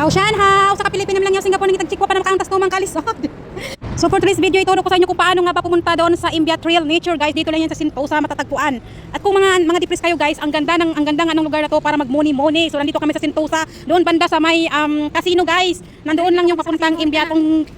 Ciao Shan Hao! Sa Kapilipinan lang yung Singapore nang itagchikwa pa na makaantas ko mang kalisod. So for today's video, ituro ko sa inyo kung paano nga ba pumunta doon sa Imbia Trail Nature guys. Dito lang yan sa Sentosa matatagpuan. At kung mga mga depressed kayo guys, ang ganda ng ang ganda ng lugar na to para magmuni-muni. So nandito kami sa Sentosa, doon banda sa may um, casino guys. Nandoon lang yung papuntang Imbia tong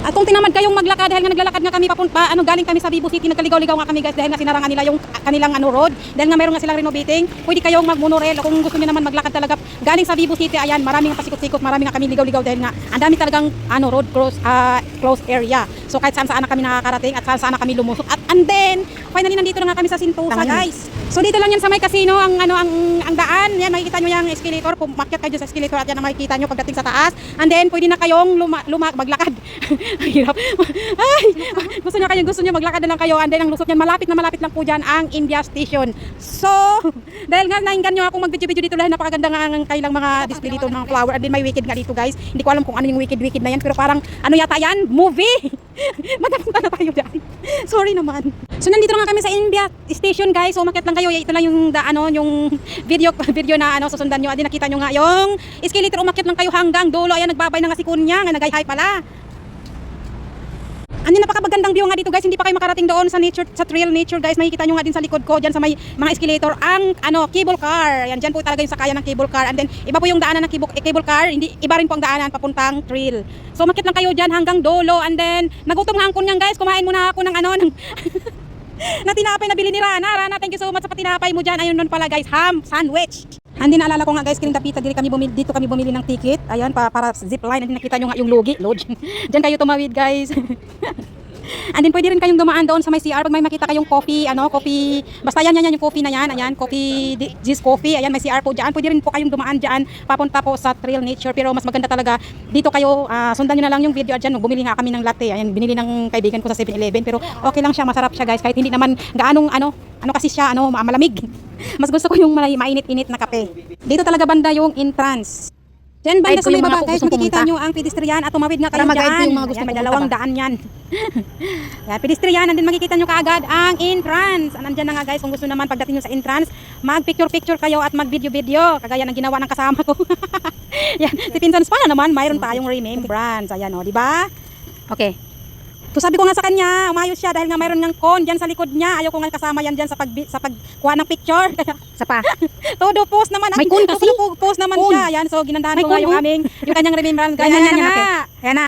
at kung tinamad kayong maglakad dahil nga naglalakad nga kami papunta, ano galing kami sa Vivo City, nagkaligaw-ligaw nga kami guys dahil nga sinarangan nila yung kanilang ano road. Dahil nga meron nga silang renovating, pwede kayong magmonorail kung gusto niyo naman maglakad talaga galing sa Vivo City, ayan, marami nga pasikot-sikot, marami nga kami ligaw-ligaw dahil nga ang dami talagang ano road close ah, close area. So kahit saan saan na kami nakakarating at saan saan na kami lumusot. At and then, finally nandito na nga kami sa yan. guys. So dito lang yan sa may casino ang ano ang ang daan. Yan makikita niyo yung escalator. Kung makyat kayo sa escalator at yan ang makikita niyo pagdating sa taas. And then pwede na kayong luma, luma maglakad. Hirap. Ay, gusto niyo kayo gusto niyo maglakad na lang kayo. And then ang lusot niyan malapit na malapit lang po diyan ang India Station. So, dahil nga nainggan niyo akong mag-video-video dito dahil napakaganda nga ang kailang mga display dito mga flower. And then may wicked nga dito guys. Hindi ko alam kung ano yung wicked-wicked na yan pero parang ano yata yan? Movie. Madapunta na tayo dyan. Sorry naman. So nandito na nga kami sa India Station guys. So umakyat lang kayo. Ito lang yung da, ano, yung video video na ano susundan nyo. Adi nakita nyo nga yung escalator umakyat lang kayo hanggang dulo. Ayan nagbabay na nga si Kunya nga nagay-hi pala. Ano napakagandang view nga dito guys. Hindi pa kayo makarating doon sa nature sa trail nature guys. Makikita nyo nga din sa likod ko diyan sa may mga escalator ang ano cable car. Yan diyan po talaga yung sakayan ng cable car and then iba po yung daanan ng cable, eh, cable car. Hindi iba rin po ang daanan papuntang trail. So makit lang kayo diyan hanggang dulo and then nagutom nga ang kunyang guys. Kumain muna ako ng ano ng na tinapay na bili ni Rana. Rana, thank you so much sa patinapay mo dyan. Ayun nun pala guys, ham, sandwich. Hindi naalala ko nga guys, kiling dapita, dito kami bumili, dito kami bumili ng ticket. Ayan, pa, para zip line. And nakita nyo nga yung logi, load. Diyan kayo tumawid guys. And then pwede rin kayong dumaan doon sa may CR pag may makita kayong coffee, ano, coffee, basta yan, yan, yan, yung coffee na yan, ayan, coffee, G's Coffee, ayan, may CR po dyan. Pwede rin po kayong dumaan dyan, papunta po sa Trail Nature, pero mas maganda talaga, dito kayo, ah, sundan nyo na lang yung video dyan, bumili nga kami ng latte, ayan, binili ng kaibigan ko sa 7-Eleven, pero okay lang siya, masarap siya guys, kahit hindi naman gaanong, ano, ano kasi siya, ano, ma- malamig. Mas gusto ko yung mainit-init na kape. Dito talaga banda yung entrance. Diyan banda sa may baba guys, makikita nyo ang pedestrian at tumawid nga kayo dyan. mga gustong Ayan, may dalawang ba? daan yan. yan, pedestrian, and then makikita nyo kaagad ang entrance. Nandyan na nga guys, kung gusto naman pagdating nyo sa entrance, mag-picture-picture kayo at mag-video-video. Kagaya ng ginawa ng kasama ko. yan, si Pinsan Spa na naman, mayroon tayong remembrance. Ayan o, di ba? Okay. So sabi ko nga sa kanya, umayos siya dahil nga mayroon ngang con dyan sa likod niya. Ayaw ko nga kasama yan dyan sa, pag, sa pagkuha ng picture. Kaya Sa pa. Todo post naman. May kun kasi. Todo post naman Kun. siya. Yan, so ginandahan May ko nga yung aming, yung kanyang remembrance. Yan, yan, yan, na yan, nga. Ayan na.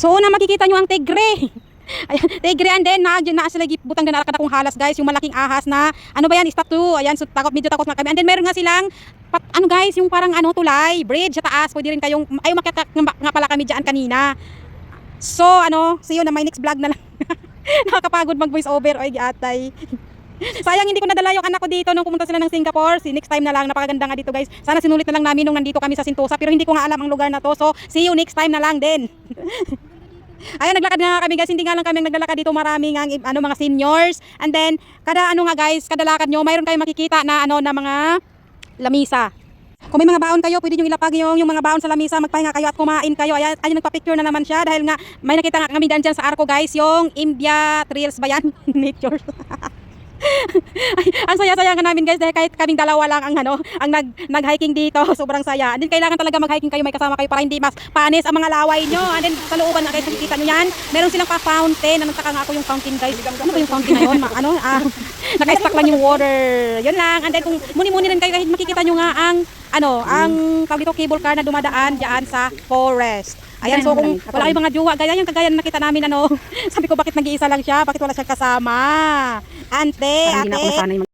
So una makikita nyo ang tigre. Ayan, tigre and then na, na sila butang na nakakata kong halas guys, yung malaking ahas na ano ba yan, to. Ayan, so takot medyo takot nga kami. And then meron nga silang pat, ano guys, yung parang ano tulay, bridge sa taas. Pwede rin kayong ay umakyat nga, nga pala kami diyan kanina. So ano, see you na my next vlog na lang. Nakakapagod mag voice over oy giatay. Sayang hindi ko nadala yung anak ko dito nung pumunta sila ng Singapore. Si next time na lang, napakaganda nga dito guys. Sana sinulit na lang namin nung nandito kami sa Sentosa. Pero hindi ko nga alam ang lugar na to. So, see you next time na lang din. Ayan, naglakad nga kami guys. Hindi nga lang kami naglalakad dito. Marami nga ano, mga seniors. And then, kada ano nga guys, kada lakad nyo, mayroon kayong makikita na ano na mga lamisa. Kung may mga baon kayo, pwede nyo ilapag yung, yung mga baon sa lamisa, magpahinga kayo at kumain kayo. Ayan, ayun, nagpa-picture na naman siya dahil nga may nakita nga kami dyan, sa arko guys, yung Imbia Trails ba yan? Nature. Ay, ang saya-saya nga namin guys dahil kahit kaming dalawa lang ang ano, ang nag nag-hiking dito, sobrang saya. And then kailangan talaga mag-hiking kayo, may kasama kayo para hindi mas panis ang mga laway nyo. And then sa looban na guys, nakikita nyo yan, meron silang pa-fountain. Nagtaka nga ako yung fountain guys. Ano ba yung fountain na yun? Ma- ano? Ah, naka-stack lang yung water. Yun lang. And then kung muni-muni rin kayo, kahit makikita nyo nga ang ano, ang tawag dito cable car na dumadaan diyan sa forest. Ayan, so kung wala kayong mga jowa, gaya yung kagaya na nakita namin ano, sabi ko bakit nag-iisa lang siya, bakit wala siyang kasama? Ante, ate,